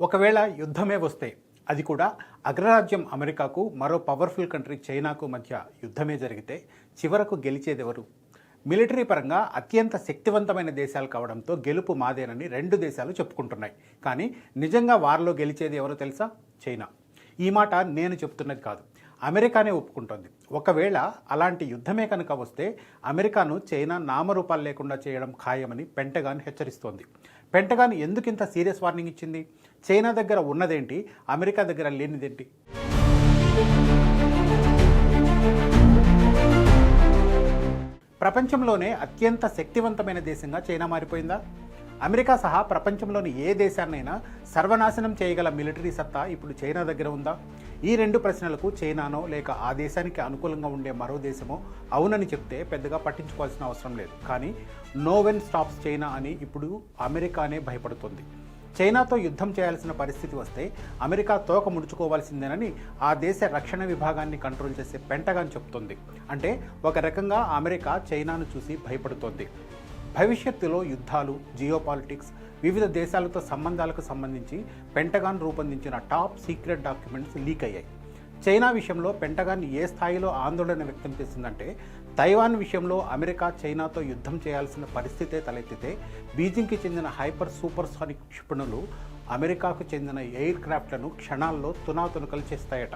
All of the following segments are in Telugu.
ఒకవేళ యుద్ధమే వస్తే అది కూడా అగ్రరాజ్యం అమెరికాకు మరో పవర్ఫుల్ కంట్రీ చైనాకు మధ్య యుద్ధమే జరిగితే చివరకు గెలిచేది ఎవరు మిలిటరీ పరంగా అత్యంత శక్తివంతమైన దేశాలు కావడంతో గెలుపు మాదేనని రెండు దేశాలు చెప్పుకుంటున్నాయి. కానీ నిజంగా వారిలో గెలిచేది ఎవరో తెలుసా? చైనా. ఈ మాట నేను చెప్తున్నది కాదు. అమెరికానే ఒప్పుకుంటోంది. ఒకవేళ అలాంటి యుద్ధమే కనుక వస్తే అమెరికాను చైనా నామరూపాలు లేకుండా చేయడం ఖాయమని పెంటగాన్ హెచ్చరిస్తోంది. పెంటగాన్ ఎందుకు ఇంత సీరియస్ వార్నింగ్ ఇచ్చింది? చైనా దగ్గర ఉన్నదేంటి? అమెరికా దగ్గర లేనిదేంటి? ప్రపంచంలోనే అత్యంత శక్తివంతమైన దేశంగా చైనా మారిపోయిందా? అమెరికా సహా ప్రపంచంలోని ఏ దేశాన్నైనా సర్వనాశనం చేయగల మిలిటరీ సత్తా ఇప్పుడు చైనా దగ్గర ఉందా? ఈ రెండు ప్రశ్నలకు చైనానో లేక ఆ దేశానికి అనుకూలంగా ఉండే మరో దేశమో అవునని చెప్తే పెద్దగా పట్టించుకోవాల్సిన అవసరం లేదు. కానీ నోవెన్ స్టాప్స్ చైనా అని ఇప్పుడు అమెరికానే భయపడుతుంది. చైనాతో యుద్ధం చేయాల్సిన పరిస్థితి వస్తే అమెరికా తోక ముడుచుకోవాల్సిందేనని ఆ దేశ రక్షణ విభాగాన్ని కంట్రోల్ చేసే పెంటగాన్ చెప్తోంది. అంటే ఒక రకంగా అమెరికా చైనాను చూసి భయపడుతోంది. భవిష్యత్తులో యుద్ధాలు జియోపాలిటిక్స్ వివిధ దేశాలతో సంబంధాలకు సంబంధించి పెంటగాన్ రూపొందించిన టాప్ సీక్రెట్ డాక్యుమెంట్స్ లీక్ అయ్యాయి. చైనా విషయంలో పెంటగాన్ ఏ స్థాయిలో ఆందోళన వ్యక్తం చేసిందంటే తైవాన్ విషయంలో అమెరికా చైనాతో యుద్ధం చేయాల్సిన పరిస్థితే తలెత్తితే బీజింగ్కి చెందిన హైపర్ సూపర్ సానిక్ క్షిపణులు అమెరికాకు చెందిన ఎయిర్ క్రాఫ్ట్లను క్షణాల్లో తునాతునకలు చేస్తాయట.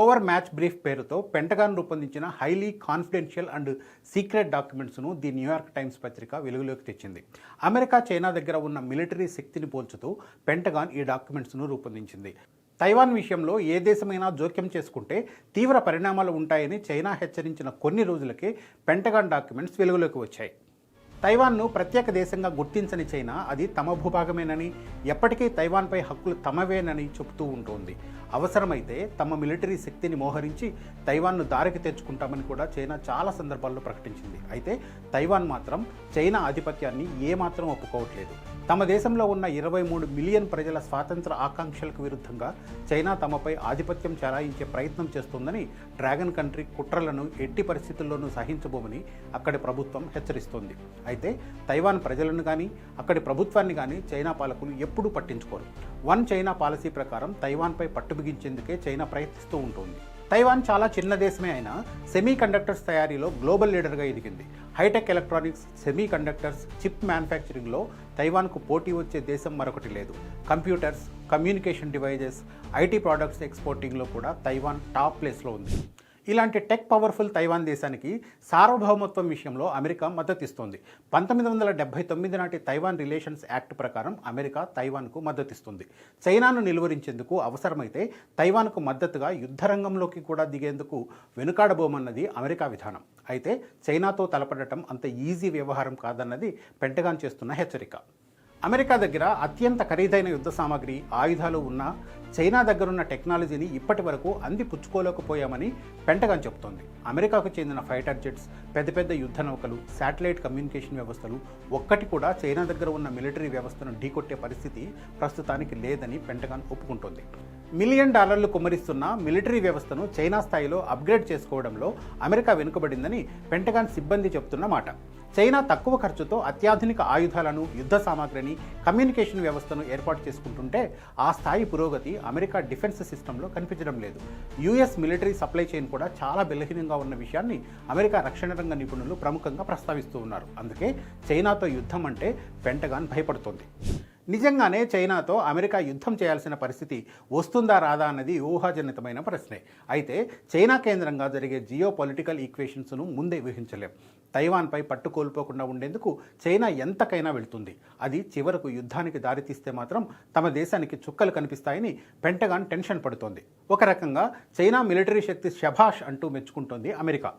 ఓవర్ మ్యాచ్ బ్రీఫ్ పేరుతో పెంటగాన్ రూపొందించిన హైలీ కాన్ఫిడెన్షియల్ అండ్ సీక్రెట్ డాక్యుమెంట్స్ను ది న్యూయార్క్ టైమ్స్ పత్రిక వెలుగులోకి తెచ్చింది. అమెరికా చైనా దగ్గర ఉన్న మిలిటరీ శక్తిని పోల్చుతూ పెంటగాన్ ఈ డాక్యుమెంట్స్ను రూపొందించింది. తైవాన్ విషయంలో ఏ దేశమైనా జోక్యం చేసుకుంటే తీవ్ర పరిణామాలు ఉంటాయని చైనా హెచ్చరించిన కొన్ని రోజులకే పెంటగాన్ డాక్యుమెంట్స్ వెలుగులోకి వచ్చాయి. తైవాన్ను ప్రత్యేక దేశంగా గుర్తించని చైనా అది తమ భూభాగమేనని ఎప్పటికీ తైవాన్పై హక్కులు తమవేనని చెబుతూ ఉంటుంది. అవసరమైతే తమ మిలిటరీ శక్తిని మోహరించి తైవాన్ను దారికి తెచ్చుకుంటామని కూడా చైనా చాలా సందర్భాల్లో ప్రకటించింది. అయితే తైవాన్ మాత్రం చైనా ఆధిపత్యాన్ని ఏమాత్రం ఒప్పుకోవట్లేదు. తమ దేశంలో ఉన్న ఇరవై మూడు మిలియన్ ప్రజల స్వాతంత్ర ఆకాంక్షలకు విరుద్ధంగా చైనా తమపై ఆధిపత్యం చెలాయించే ప్రయత్నం చేస్తోందని డ్రాగన్ కంట్రీ కుట్రలను ఎట్టి పరిస్థితుల్లోనూ సహించబోమని అక్కడి ప్రభుత్వం హెచ్చరిస్తోంది. అయితే తైవాన్ ప్రజలను కానీ అక్కడి ప్రభుత్వాన్ని కానీ చైనా పాలకులు ఎప్పుడూ పట్టించుకోరు. వన్ చైనా పాలసీ ప్రకారం తైవాన్పై పట్టుబిగించేందుకే చైనా ప్రయత్నిస్తూ ఉంటుంది. తైవాన్ చాలా చిన్న దేశమే అయినా సెమీ కండక్టర్స్ తయారీలో గ్లోబల్ లీడర్గా ఎదిగింది. Hi tech electronics semiconductors chip మ్యానుఫ్యాక్చరింగ్లో తైవాన్కు పోటీ వచ్చే దేశం మరొకటి లేదు. Computers communication devices IT products ఎక్స్పోర్టింగ్లో కూడా తైవాన్ టాప్ ప్లేస్లో ఉంది. ఇలాంటి టెక్ పవర్ఫుల్ తైవాన్ దేశానికి సార్వభౌమత్వం విషయంలో అమెరికా మద్దతిస్తోంది. పంతొమ్మిది వందల డెబ్బై తొమ్మిది నాటి తైవాన్ రిలేషన్స్ యాక్ట్ ప్రకారం అమెరికా తైవాన్కు మద్దతిస్తుంది. చైనాను నిలువరించేందుకు అవసరమైతే తైవాన్కు మద్దతుగా యుద్ధరంగంలోకి కూడా దిగేందుకు వెనుకాడబోమన్నది అమెరికా విధానం. అయితే చైనాతో తలపడటం అంత ఈజీ వ్యవహారం కాదన్నది పెంటగాన్ చేస్తున్న హెచ్చరిక. అమెరికా దగ్గర అత్యంత ఖరీదైన యుద్ధ సామాగ్రి ఆయుధాలు ఉన్న చైనా దగ్గరున్న టెక్నాలజీని ఇప్పటి వరకు అంది పుచ్చుకోలేకపోయామని పెంటగాన్ చెబుతోంది. అమెరికాకు చెందిన ఫైటర్ జెట్స్ పెద్ద పెద్ద యుద్ధ నౌకలు శాటిలైట్ కమ్యూనికేషన్ వ్యవస్థలు ఒక్కటి కూడా చైనా దగ్గర ఉన్న మిలిటరీ వ్యవస్థను ఢీకొట్టే పరిస్థితి ప్రస్తుతానికి లేదని పెంటగాన్ ఒప్పుకుంటోంది. మిలియన్ డాలర్లు కుమ్మరిస్తున్న మిలిటరీ వ్యవస్థను చైనా స్థాయిలో అప్గ్రేడ్ చేసుకోవడంలో అమెరికా వెనుకబడిందని పెంటగాన్ సిబ్బంది చెబుతున్న మాట. చైనా తక్కువ ఖర్చుతో అత్యాధునిక ఆయుధాలను యుద్ధ సామాగ్రిని కమ్యూనికేషన్ వ్యవస్థను ఏర్పాటు చేసుకుంటుంటే ఆ స్థాయి పురోగతి అమెరికా డిఫెన్స్ సిస్టంలో కనిపించడం లేదు. యుఎస్ మిలిటరీ సప్లై చైన్ కూడా చాలా బలహీనంగా ఉన్న విషయాన్ని అమెరికా రక్షణ రంగ నిపుణులు ప్రముఖంగా ప్రస్తావిస్తూ ఉన్నారు. అందుకే చైనాతో యుద్ధం అంటే పెంటగాన్ భయపడుతోంది. నిజంగానే చైనాతో అమెరికా యుద్ధం చేయాల్సిన పరిస్థితి వస్తుందా రాదా అన్నది ఊహాజనితమైన ప్రశ్నే. అయితే చైనా కేంద్రంగా జరిగే జియో పొలిటికల్ ఈక్వేషన్స్ను ముందే ఊహించలేం. తైవాన్పై పట్టు కోల్పోకుండా ఉండేందుకు చైనా ఎంతకైనా వెళుతుంది. అది చివరకు యుద్ధానికి దారితీస్తే మాత్రం తమ దేశానికి చుక్కలు కనిపిస్తాయని పెంటగాన్ టెన్షన్ పడుతోంది. ఒక రకంగా చైనా మిలిటరీ శక్తి శభాష్ అంటూ మెచ్చుకుంటోంది అమెరికా.